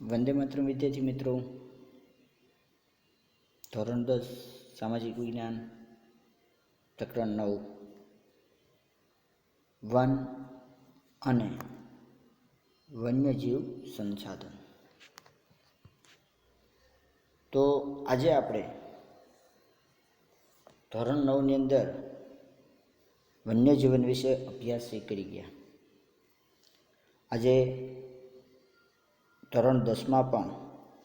વંદે માત્ર વિદ્યાર્થી મિત્રો. ધોરણ દસ, સામાજિક વિજ્ઞાન, પ્રકરણ નવ. વન અને વન્યજીવ સંસાધન. તો આજે આપણે ધોરણ નવની અંદર વન્યજીવન વિશે અભ્યાસ કરી ગયા. આજે ધોરણ દસમાં પણ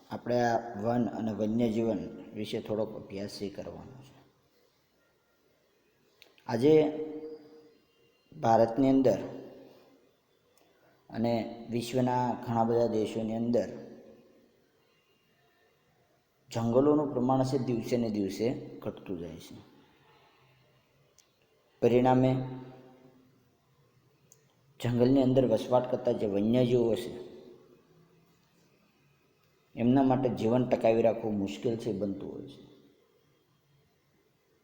આપણે આ વન અને વન્યજીવન વિશે થોડોક અભ્યાસ કરવાનો છે. આજે ભારતની અંદર અને વિશ્વના ઘણા બધા દેશોની અંદર જંગલોનું પ્રમાણ છે દિવસે ને દિવસે ઘટતું જાય છે. પરિણામે જંગલની અંદર વસવાટ કરતા જે વન્યજીવો છે એમના માટે જીવન ટકાવી રાખવું મુશ્કેલ છે, બનતું હોય છે.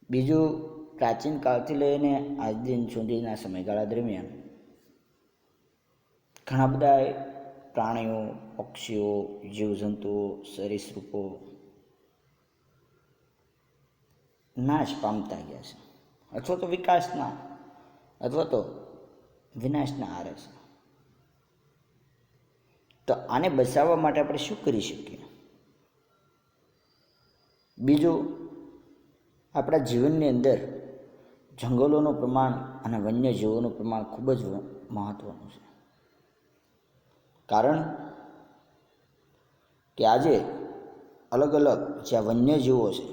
બીજું, પ્રાચીન કાળથી લઈને આજ દિન સુધીના સમયગાળા દરમિયાન ઘણા બધા પ્રાણીઓ, પક્ષીઓ, જીવજંતુઓ, સરીસૃપો નાશ પામતા ગયા છે. અથવા તો વિકાસના, અથવા તો વિનાશના આરે છે. તો આને બચાવવા માટે આપણે શું કરી શકીએ? બીજું, આપણા જીવનની અંદર જંગલોનું પ્રમાણ અને વન્યજીવોનું પ્રમાણ ખૂબ જ મહત્ત્વનું છે. કારણ કે આજે અલગ અલગ જ્યાં વન્યજીવો છે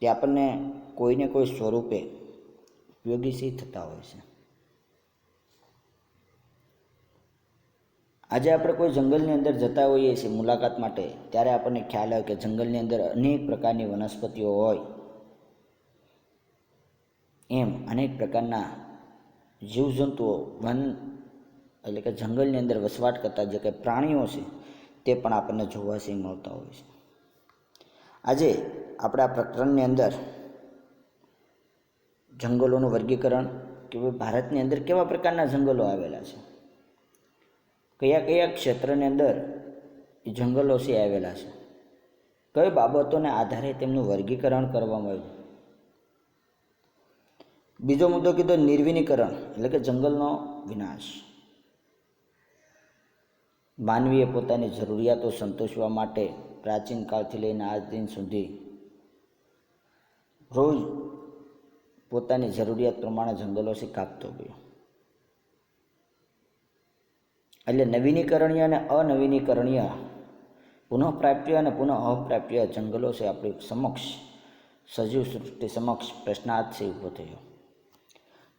તે આપણને કોઈને કોઈ સ્વરૂપે ઉપયોગી સિદ્ધ થતા હોય છે? આજે આપણે કોઈ જંગલની અંદર જતા હોઈએ છીએ મુલાકાત માટે, ત્યારે આપણને ખ્યાલ આવે કે જંગલની અંદર અનેક પ્રકારની વનસ્પતિઓ હોય. એમ અનેક પ્રકારના જીવજંતુઓ વન એટલે કે જંગલની અંદર વસવાટ કરતા જે કંઈ પ્રાણીઓ છે, તે પણ આપણને જોવાથી મળતા હોય છે. આજે આપણે આ પ્રકરણની અંદર જંગલોનું વર્ગીકરણ, કે ભારતની અંદર કેવા પ્રકારના જંગલો આવેલા છે? કયા કયા ક્ષેત્રની અંદર એ જંગલો આવેલા છે? કઈ બાબતોને આધારે તેમનું વર્ગીકરણ કરવામાં આવ્યું? બીજો મુદ્દો કીધો નિર્વિનીકરણ, એટલે કે જંગલનો વિનાશ. માનવીએ પોતાની જરૂરિયાતો સંતોષવા માટે પ્રાચીન કાળથી લઈને આજ દિન સુધી રોજ પોતાની જરૂરિયાત પ્રમાણે જંગલો કાપતો ગયો. એટલે નવીનીકરણીય અને અનવીનીકરણીય પુનઃપ્રાપ્ય અને પુનઃ અપ્રાપ્ય જંગલો છે આપણી સમક્ષ. સજીવ સૃષ્ટિ સમક્ષ પ્રશ્નાર્થ છે ઊભો થયો.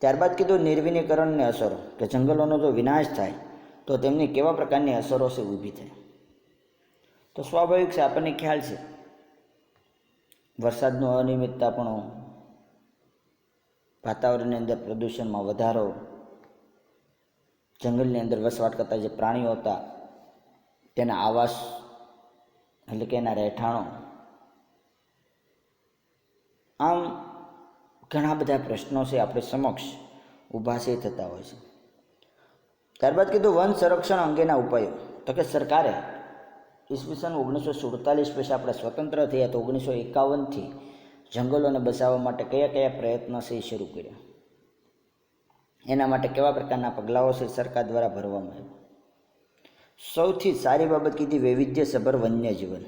ત્યારબાદ કીધું નિર્વિનીકરણની અસરો, કે જંગલોનો જો વિનાશ થાય, તો તેમની કેવા પ્રકારની અસરો છે ઊભી થાય. તો સ્વાભાવિક છે, આપણને ખ્યાલ છે. વરસાદનું અનિયમિતતાપણું, વાતાવરણની અંદર પ્રદૂષણમાં વધારો જંગલની અંદર વસવાટ કરતા જે પ્રાણીઓ હતા, તેના આવાસ એટલે કે એના રહેઠાણો, આમ ઘણા બધા પ્રશ્નો છે આપણે સમક્ષ ઊભા છે થતા હોય છે. ત્યારબાદ કીધું વન સંરક્ષણ અંગેના ઉપાયો. તો કે સરકારે ઈસવીસન ઓગણીસો સુડતાલીસ પછી આપણે સ્વતંત્ર થયા તો ઓગણીસો એકાવનથી જંગલોને બચાવવા માટે કયા કયા પ્રયત્નો છે એ શરૂ કર્યા. એના માટે કેવા પ્રકારના પગલાઓ છે સરકાર દ્વારા ભરવામાં આવ્યા? સૌથી સારી બાબત કીધી વૈવિધ્યસભર વન્યજીવન.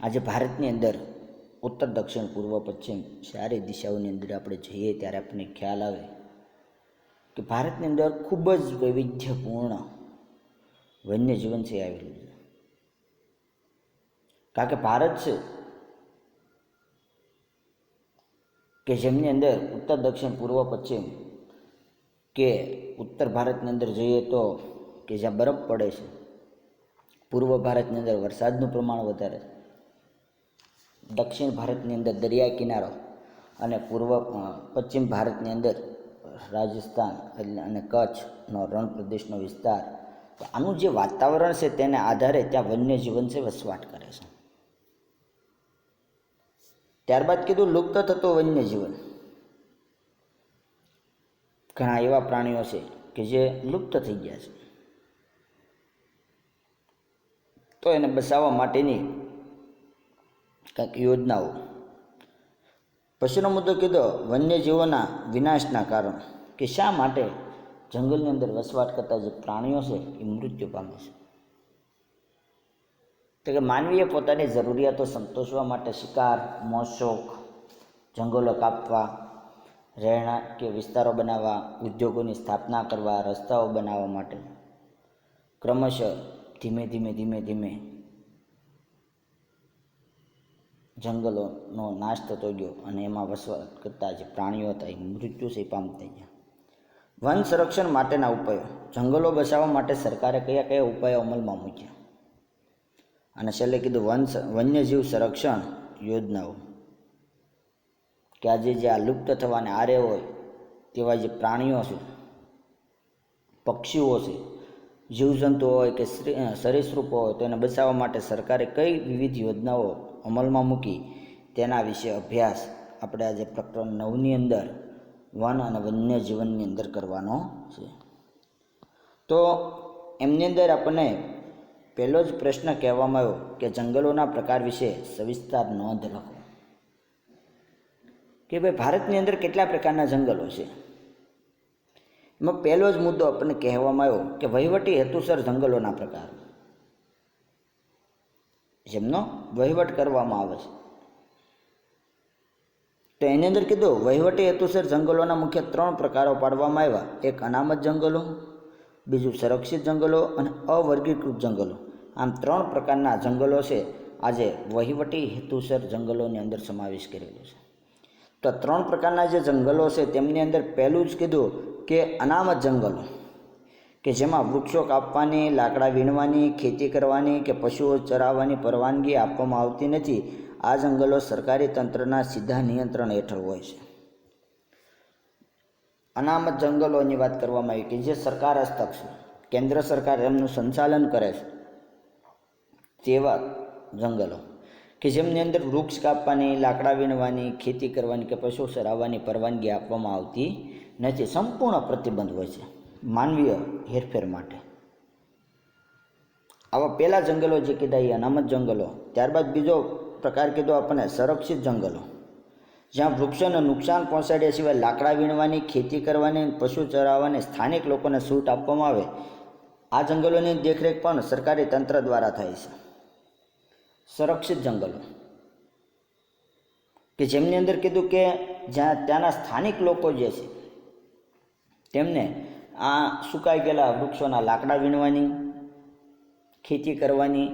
આજે ભારતની અંદર ઉત્તર, દક્ષિણ, પૂર્વ, પશ્ચિમ ચારે દિશાઓની અંદર આપણે જઈએ ત્યારે આપણને ખ્યાલ આવે કે ભારતની અંદર ખૂબ જ વૈવિધ્યપૂર્ણ વન્યજીવન છે આવેલું છે. કારણ કે ભારત છે કે જેમની અંદર ઉત્તર, દક્ષિણ, પૂર્વ, પશ્ચિમ કે ઉત્તર ભારતની અંદર જોઈએ તો કે જ્યાં બરફ પડે છે, પૂર્વ ભારતની અંદર વરસાદનું પ્રમાણ વધારે છે, દક્ષિણ ભારતની અંદર દરિયા કિનારો અને પૂર્વ પશ્ચિમ ભારતની અંદર રાજસ્થાન અને કચ્છનો રણ પ્રદેશનો વિસ્તાર, તો આનું જે વાતાવરણ છે તેને આધારે ત્યાં વન્યજીવન છે વસવાટ કરે છે. ત્યારબાદ કીધું, લુપ્ત થતો વન્યજીવન ઘણા એવા પ્રાણીઓ છે કે જે લુપ્ત થઈ ગયા છે. તો એને બચાવવા માટેની કંઈક યોજનાઓ. પછીનો મુદ્દો કીધો વન્યજીવોના વિનાશના કારણ. કે શા માટે જંગલની અંદર વસવાટ કરતા જે પ્રાણીઓ છે, એ મૃત્યુ પામે છે? તો કે માનવીએ પોતાની જરૂરિયાતો સંતોષવા માટે શિકાર, મોશોક, જંગલો કાપવા રહેણાંકીય વિસ્તારો બનાવવા, ઉદ્યોગોની સ્થાપના કરવા, રસ્તાઓ બનાવવા માટે. ક્રમશઃ ધીમે ધીમે ધીમે ધીમે જંગલોનો નાશ થતો ગયો અને એમાં વસવાટ કરતા જે પ્રાણીઓ હતા એ મૃત્યુ છે પામતા ગયા. વન સંરક્ષણ માટેના ઉપાયો. જંગલો બચાવવા માટે સરકારે કયા કયા ઉપાયો અમલમાં મૂક્યા? અને છેલ્લે કીધું વન વન્યજીવ સંરક્ષણ યોજનાઓ. કે આજે જે આ લુપ્ત થવાને આરે હોય, તેવા જે પ્રાણીઓ છે પક્ષીઓ છે જીવજંતુઓ હોય કે સરીસૃપો હોય, તો એને બચાવવા માટે સરકારે કઈ વિવિધ યોજનાઓ અમલમાં મૂકી, તેના વિશે અભ્યાસ આપણે આજે પ્રકરણ નવની અંદર, વન અને વન્ય જીવનની અંદર કરવાનો છે. તો એમની અંદર આપણને પહેલો જ પ્રશ્ન કહેવામાં આવ્યો કે જંગલોના પ્રકાર વિશે સવિસ્તાર નોંધ લખો. કે ભાઈ ભારતની અંદર કેટલા પ્રકારના જંગલો છે? એમાં પહેલો જ મુદ્દો આપણને કહેવામાં આવ્યો કે વહીવટી હેતુસર જંગલોના પ્રકાર. જેમનો વહીવટ કરવામાં આવે છે. તો એની અંદર કીધું, વહીવટી હેતુસર જંગલોના મુખ્ય ત્રણ પ્રકારો પાડવામાં આવ્યા. એક અનામત જંગલો બીજું સંરક્ષિત જંગલો અને અવર્ગીકૃત જંગલો. આમ ત્રણ પ્રકારના જંગલો છે. આજે વહીવટી હેતુસર જંગલોની અંદર સમાવેશ કરેલો છે. તો ત્રણ પ્રકારના જે જંગલો છે, તેમની અંદર પહેલું જ કીધું કે અનામત જંગલો. કે જેમાં વૃક્ષો કાપવાની, લાકડા વીણવાની, ખેતી કરવાની કે પશુઓ ચરાવવાની પરવાનગી આપવામાં આવતી નથી. આ જંગલો સરકારી તંત્રના સીધા નિયંત્રણ હેઠળ હોય છે. અનામત જંગલોની વાત કરવામાં આવી કે જે સરકાર હસ્તક છે, કેન્દ્ર સરકાર એમનું સંચાલન કરે છે, તેવા જંગલો કે જેમની અંદર વૃક્ષ કાપવાની, લાકડા વીણવાની, ખેતી કરવાની કે પશુ ચરાવવાની પરવાનગી આપવામાં આવતી નથી. સંપૂર્ણ પ્રતિબંધ હોય છે માનવીય હેરફેર માટે. આવા પહેલાં જંગલો જે કીધા, એ અનામત જંગલો. ત્યારબાદ બીજો પ્રકાર કીધો આપણને સંરક્ષિત જંગલો. જ્યાં વૃક્ષોને નુકસાન પહોંચાડ્યા સિવાય લાકડા વીણવાની, ખેતી કરવાની, પશુ ચરાવવાની, સ્થાનિક લોકોને છૂટ આપવામાં આવે. આ જંગલોની દેખરેખ પણ સરકારી તંત્ર દ્વારા થાય છે. સંરક્ષિત જંગલો. કે જેમની અંદર કીધું કે જ્યાં ત્યાંના સ્થાનિક લોકો જે છે, તેમને આ સુકાઈ ગયેલા વૃક્ષોના લાકડા વીણવાની, ખેતી કરવાની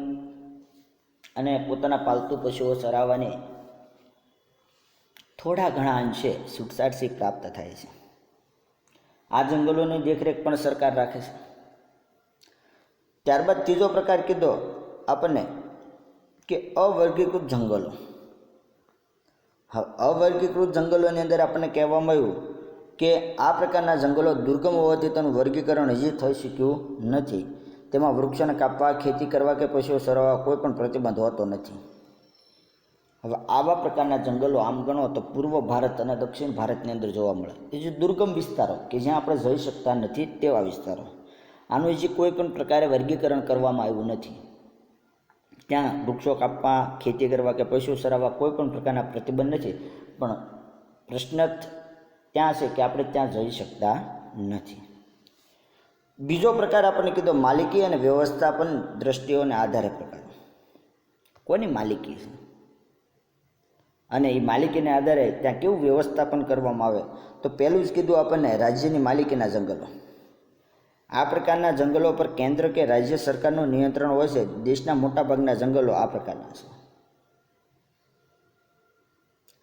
અને પોતાના પાલતુ પશુઓ ચરાવવાની થોડા ઘણા અંશે છૂટછાટથી પ્રાપ્ત થાય છે. આ જંગલોની દેખરેખ પણ સરકાર રાખે છે. ત્યારબાદ ત્રીજો પ્રકાર કીધો આપણને કે અવર્ગીકૃત જંગલો. હવે અવર્ગીકૃત જંગલોની અંદર આપણને કહેવામાં આવ્યું કે આ પ્રકારના જંગલો દુર્ગમ હોવાથી તેનું વર્ગીકરણ હજી થઈ શક્યું નથી. તેમાં વૃક્ષોને કાપવા, ખેતી કરવા કે પશુઓ સરવા કોઈ પણ પ્રતિબંધ હોતો નથી. હવે આવા પ્રકારના જંગલો આમ ગણો તો પૂર્વ ભારત અને દક્ષિણ ભારતની અંદર જોવા મળે. એ જે દુર્ગમ વિસ્તારો કે જ્યાં આપણે જઈ શકતા નથી તેવા વિસ્તારો. આનું હજી કોઈ પણ પ્રકારે વર્ગીકરણ કરવામાં આવ્યું નથી. ત્યાં વૃક્ષો કાપવા, ખેતી કરવા કે પશુ ચરાવવા કોઈ પણ પ્રકારના પ્રતિબંધ નથી. પણ પ્રશ્ન ત્યાં છે કે આપણે ત્યાં જઈ શકતા નથી. બીજો પ્રકાર આપણને કીધો માલિકી અને વ્યવસ્થાપન દ્રષ્ટિઓને આધારે પ્રકાર. કોની માલિકી છે? અને એ માલિકીને આધારે ત્યાં કેવું વ્યવસ્થાપન કરવામાં આવે, તો પહેલું જ કીધું આપણને રાજ્યની માલિકીના જંગલો. આ પ્રકારના જંગલો પર કેન્દ્ર કે રાજ્ય સરકારનું નિયંત્રણ હોય છે, દેશના મોટાભાગના જંગલો આ પ્રકારના છે.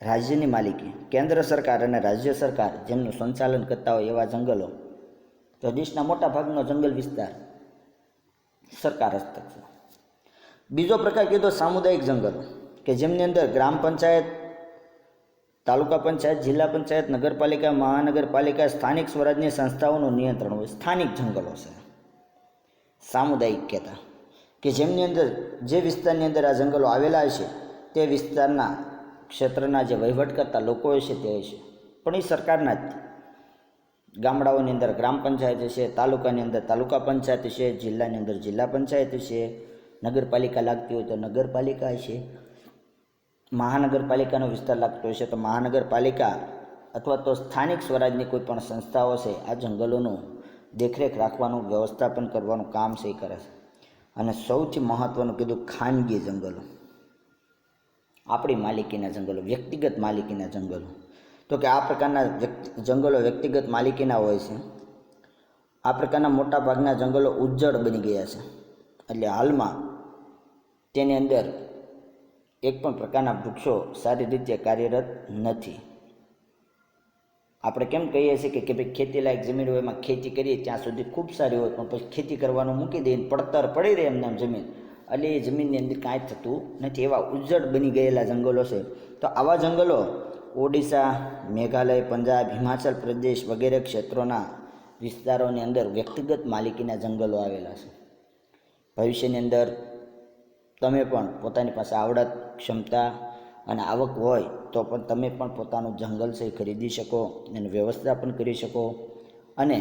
રાજ્યની માલિકી, કેન્દ્ર સરકાર અને રાજ્ય સરકાર જેમનું સંચાલન કરતા હોય એવા જંગલો, તો દેશના મોટા ભાગનો જંગલ વિસ્તાર સરકાર હસ્તક છે. બીજો પ્રકાર કીધો સામુદાયિક જંગલો. કે જેમની અંદર ગ્રામ પંચાયત, તાલુકા પંચાયત, જિલ્લા પંચાયત, નગરપાલિકા, મહાનગરપાલિકા, સ્થાનિક સ્વરાજની સંસ્થાઓનું નિયંત્રણ હોય, સ્થાનિક જંગલો છે. સામુદાયિક કહેતા. કે જેમની અંદર, જે વિસ્તારની અંદર આ જંગલો આવેલા છે, તે વિસ્તારના ક્ષેત્રના જે વહીવટ કરતા લોકો છે તે છે. પણ એ સરકારના જ ગામડાઓની અંદર ગ્રામ પંચાયત છે તાલુકાની અંદર તાલુકા પંચાયત છે જિલ્લાની અંદર જિલ્લા પંચાયત છે નગરપાલિકા લાગતી હોય તો નગરપાલિકા છે મહાનગરપાલિકાનો વિસ્તાર લાગતો હશે તો મહાનગરપાલિકા અથવા તો સ્થાનિક સ્વરાજની કોઈ પણ સંસ્થાઓ છે, આ જંગલોનું દેખરેખ રાખવાનું, વ્યવસ્થાપન કરવાનું કામ છે એ કરે છે. અને સૌથી મહત્ત્વનું કીધું ખાનગી જંગલો. આપણી માલિકીના જંગલો, વ્યક્તિગત માલિકીના જંગલો. તો કે આ પ્રકારના જંગલો વ્યક્તિગત માલિકીના હોય છે. આ પ્રકારના મોટા ભાગના જંગલો ઉજ્જડ બની ગયા છે. એટલે હાલમાં તેની અંદર એક પણ પ્રકારના વૃક્ષો સારી રીતે કાર્યરત નથી. આપણે કેમ કહીએ છીએ કે ભાઈ ખેતીલાયક જમીન હોય, એમાં ખેતી કરીએ, ત્યાં સુધી ખૂબ સારી હોય, પણ પછી ખેતી કરવાનું મૂકી દઈને પડતર પડી રહે એમને જમીન. એટલે એ જમીનની અંદર કાંઈ થતું નથી. એવા ઉજ્જડ બની ગયેલા જંગલો છે. તો આવા જંગલો ઓડિશા, મેઘાલય, પંજાબ, હિમાચલ પ્રદેશ વગેરે ક્ષેત્રોના વિસ્તારોની અંદર વ્યક્તિગત માલિકીના જંગલો આવેલા છે. ભવિષ્યની અંદર તમે પણ પોતાની પાસે આવડત, ક્ષમતા અને આવક હોય તો પણ તમે પણ પોતાનું જંગલ છે ખરીદી શકો, એનું વ્યવસ્થા પણ કરી શકો અને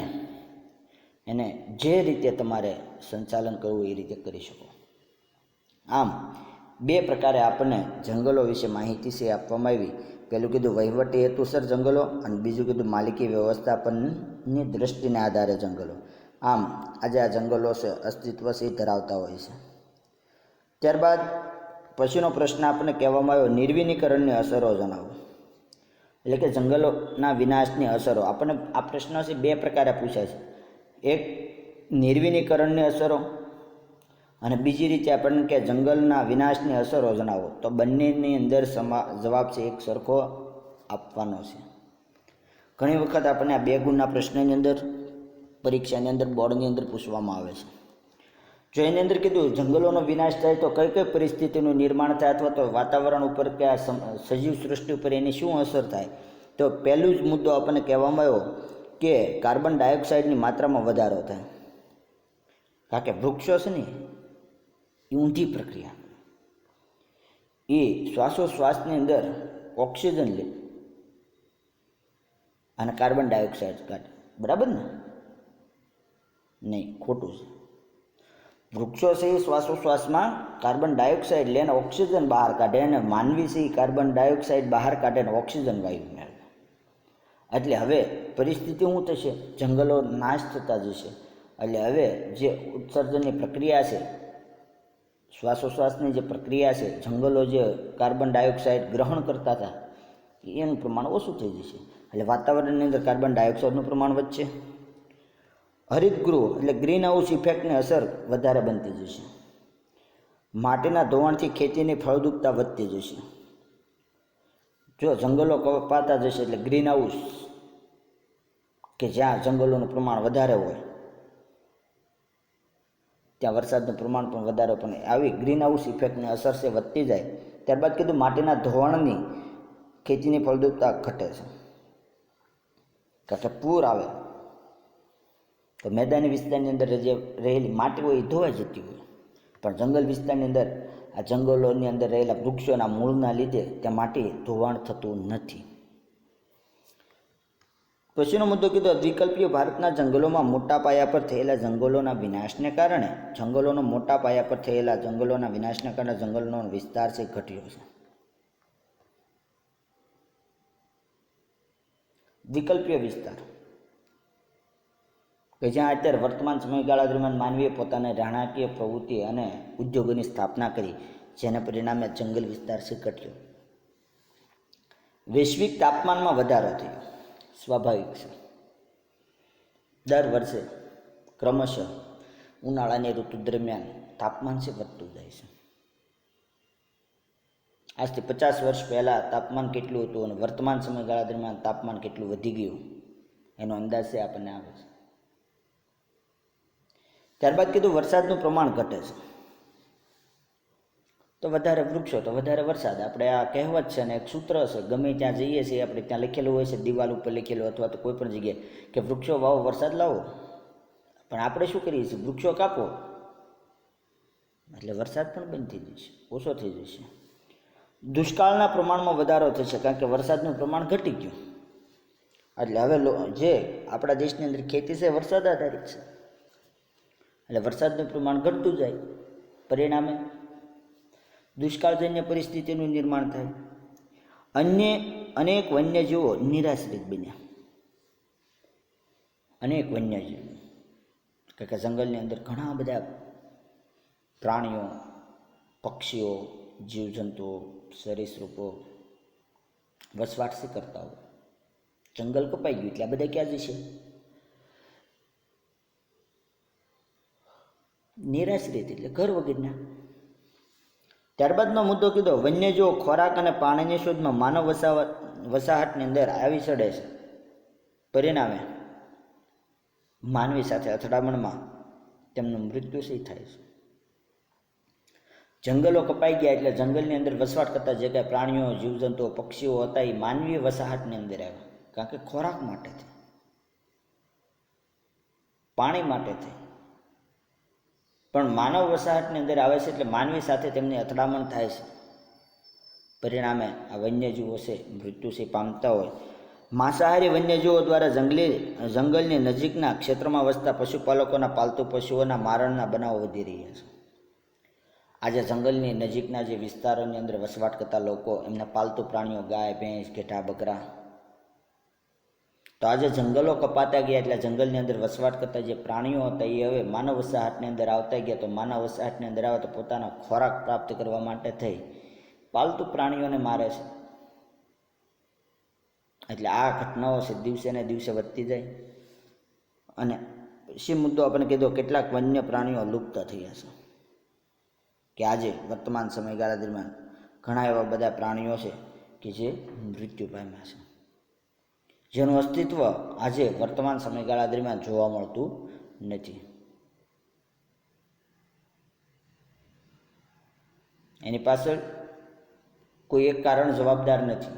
એને જે રીતે તમારે સંચાલન કરવું એ રીતે કરી શકો. આમ, બે પ્રકારે આપણને જંગલો વિશે માહિતી છે આપવામાં આવી. પહેલું કીધું વહીવટી હેતુસર જંગલો અને બીજું કીધું માલિકી વ્યવસ્થાપનની દૃષ્ટિને આધારે જંગલો. આમ, આજે આ જંગલો છે અસ્તિત્વ છે ધરાવતા હોય છે. ત્યારબાદ પછીનો પ્રશ્ન આપણને કહેવામાં આવ્યો, નિર્વિનીકરણની અસરો જણાવો. એટલે કે જંગલોના વિનાશની અસરો. આપણને આ પ્રશ્ન છે બે પ્રકારે પૂછાય છે. એક, નિર્વિનીકરણની અસરો અને બીજી રીતે આપણને કે જંગલના વિનાશની અસરો જણાવો. તો બંનેની અંદર સમા, જવાબ છે એક સરખો આપવાનો છે. ઘણી વખત આપણને આ બે ગુણના પ્રશ્નની અંદર, પરીક્ષાની અંદર, બોર્ડની અંદર પૂછવામાં આવે છે. જો એની અંદર કીધું, જંગલોનો વિનાશ થાય તો કઈ કઈ પરિસ્થિતિનું નિર્માણ થાય અથવા તો વાતાવરણ ઉપર કે આ સજીવ સૃષ્ટિ ઉપર એની શું અસર થાય? તો પહેલું જ મુદ્દો આપણને કહેવામાં આવ્યો કે કાર્બન ડાયોક્સાઇડની માત્રામાં વધારો થાય. કારણ કે વૃક્ષો છે ને, એ ઊંધી પ્રક્રિયા. એ શ્વાસોશ્વાસની અંદર ઓક્સિજન લે અને કાર્બન ડાયોક્સાઇડ કાઢે. બરાબર ને? નહીં, ખોટું છે. વૃક્ષો છે એ શ્વાસોશ્વાસમાં કાર્બન ડાયોક્સાઇડ લઈને ઓક્સિજન બહાર કાઢે અને માનવી છે કાર્બન ડાયોક્સાઇડ બહાર કાઢે અને ઓક્સિજન વાયુ મેળવે. એટલે હવે પરિસ્થિતિ શું થશે? જંગલો નાશ થતા જશે. એટલે હવે જે ઉત્સર્જનની પ્રક્રિયા છે, શ્વાસોશ્વાસની જે પ્રક્રિયા છે, જંગલો જે કાર્બન ડાયોક્સાઇડ ગ્રહણ કરતા હતા, એનું પ્રમાણ ઓછું થઈ જશે. એટલે વાતાવરણની અંદર કાર્બન ડાયોક્સાઇડનું પ્રમાણ વધશે. હરિતગૃહ એટલે ગ્રીન હાઉસ ઇફેક્ટની અસર વધારે બનતી જશે માટીના ધોવાણથી ખેતીની ફળદ્રુપતા વધતી જશે જો જંગલો કપાતા જશે એટલે ગ્રીન હાઉસ કે જ્યાં જંગલોનું પ્રમાણ વધારે હોય, ત્યાં વરસાદનું પ્રમાણ પણ વધારે પણ આવી ગ્રીન હાઉસ ઇફેક્ટની અસર છે, વધતી જાય, ત્યારબાદ કીધું માટીના ધોવાણની ખેતીની ફળદ્રુપતા ઘટે છે. કારણ કે પૂર આવે. તો મેદાની વિસ્તારની અંદર જે રહેલી માટી હોય એ ધોવાઈ જતી હોય. પણ જંગલ વિસ્તારની અંદર, આ જંગલોની અંદર રહેલા વૃક્ષોના મૂળના લીધે ત્યાં માટી ધોવાણ થતું નથી. પછીનો મુદ્દો કીધો, દ્વિકલ્પીય ભારતના જંગલોમાં મોટા પાયા પર થયેલા જંગલોના વિનાશને કારણે જંગલોનો મોટા પાયા પર થયેલા જંગલોના વિનાશને કારણે જંગલનો વિસ્તાર છે ઘટ્યો છે. વિકલ્પીય વિસ્તાર. કે જ્યાં અત્યારે વર્તમાન સમયગાળા દરમિયાન માનવીએ પોતાની રાણાકીય પ્રવૃત્તિ અને ઉદ્યોગોની સ્થાપના કરી, જેના પરિણામે જંગલ વિસ્તાર છે ઘટ્યો વૈશ્વિક તાપમાનમાં વધારો થયો. સ્વાભાવિક છે. દર વર્ષે ક્રમશઃ ઉનાળાની ઋતુ દરમિયાન તાપમાન છે વધતું જાય છે. આજથી પચાસ વર્ષ પહેલાં તાપમાન કેટલું હતું અને વર્તમાન સમયગાળા દરમિયાન તાપમાન કેટલું વધી ગયું, એનો અંદાજ છે આપણને આવે છે. ત્યારબાદ કીધું વરસાદનું પ્રમાણ ઘટે છે. તો વધારે વૃક્ષો, તો વધારે વરસાદ. આપણે આ કહેવત છે ને, એક સૂત્ર છે, ગમે ત્યાં જઈએ છીએ, આપણે ત્યાં લખેલું હોય છે, દિવાલ ઉપર લખેલું અથવા તો કોઈ પણ જગ્યાએ, કે વૃક્ષો વાવો, વરસાદ લાવો. પણ આપણે શું કરીએ છીએ? વૃક્ષો કાપો. એટલે વરસાદ પણ બંધ થઈ જશે ઓછો થઈ જશે. દુષ્કાળના પ્રમાણમાં વધારો થશે, કારણ કે વરસાદનું પ્રમાણ ઘટી ગયું. એટલે હવે જે આપણા દેશની અંદર ખેતી છે વરસાદ આધારિત છે. એટલે વરસાદનું પ્રમાણ ઘટતું જાય પરિણામે દુષ્કાળજન્ય પરિસ્થિતિનું નિર્માણ થાય. અન્ય અનેક વન્યજીવો નિરાશ્રિત બન્યા. અનેક વન્યજીવો, કારણ કે જંગલની અંદર ઘણા બધા પ્રાણીઓ, પક્ષીઓ, જીવજંતુઓ, સરીસૃપો વસવાટસી કરતા હોય. જંગલ કપાઈ ગયું, એટલે આ બધા ક્યાં જશે? નિરાશ્રિત એટલે ઘર વગરના. ત્યારબાદનો મુદ્દો કીધો વન્યજીવો ખોરાક અને પાણીની શોધમાં માનવ વસાવટ વસાહતની અંદર આવી ચડે છે. પરિણામે માનવી સાથે અથડામણમાં તેમનું મૃત્યુ સહી થાય છે. જંગલો કપાઈ ગયા એટલે જંગલની અંદર વસવાટ કરતા જે કાંઈ પ્રાણીઓ, જીવજંતુઓ, પક્ષીઓ હતા, એ માનવીય વસાહતની અંદર આવ્યા. કારણ કે ખોરાક માટે થઈ પાણી માટે થઈ પણ માનવ વસાહતની અંદર આવે છે એટલે માનવી સાથે તેમની અથડામણ થાય છે. પરિણામે આ વન્યજીવો છે મૃત્યુથી પામતા હોય. માંસાહારી વન્યજીવો દ્વારા જંગલી, જંગલની નજીકના ક્ષેત્રમાં વસતા પશુપાલકોના પાલતુ પશુઓના મારણના બનાવો વધી રહ્યા છે. આજે જંગલની નજીકના જે વિસ્તારોની અંદર વસવાટ કરતા લોકો, એમના પાલતુ પ્રાણીઓ ગાય, ભેંસ, ઘેટા, બકરા તો આજે જંગલો કપાતા ગયા એટલે જંગલની અંદર વસવાટ કરતા જે પ્રાણીઓ હતા એ હવે માનવ વસાહતની અંદર આવતા ગયા. તો માનવ વસાહતની અંદર આવે તો પોતાના ખોરાક પ્રાપ્ત કરવા માટે થઈ. પાલતુ પ્રાણીઓને મારે છે. એટલે આ ઘટનાઓ છે, દિવસે ને દિવસે વધતી જાય. અને પછી મુદ્દો આપણે કીધો, કેટલાક વન્ય પ્રાણીઓ લુપ્ત થયા છે. કે આજે વર્તમાન સમયગાળા દરમિયાન ઘણા એવા બધા પ્રાણીઓ છે કે જે મૃત્યુ પામ્યા છે. જેનું અસ્તિત્વ આજે વર્તમાન સમયગાળા દરમિયાન જોવા મળતું નથી. એની પાછળ કોઈ એક કારણ જવાબદાર નથી.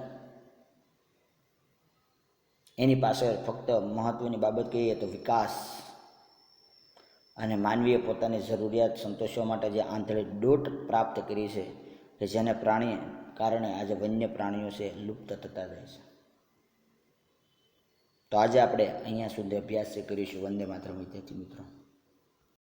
એની પાછળ ફક્ત મહત્વની બાબત કહીએ તો વિકાસ અને માનવીએ પોતાની જરૂરિયાત સંતોષવા માટે જે આંધળે દોટ પ્રાપ્ત કરી છે કે જેને પ્રાણી કારણે આજે વન્ય પ્રાણીઓ છે લુપ્ત થતા જાય છે. તો આજે આપણે અહીંયા સુધી અભ્યાસ કરીશું. વંદે માત્ર વિદ્યાર્થી મિત્રો.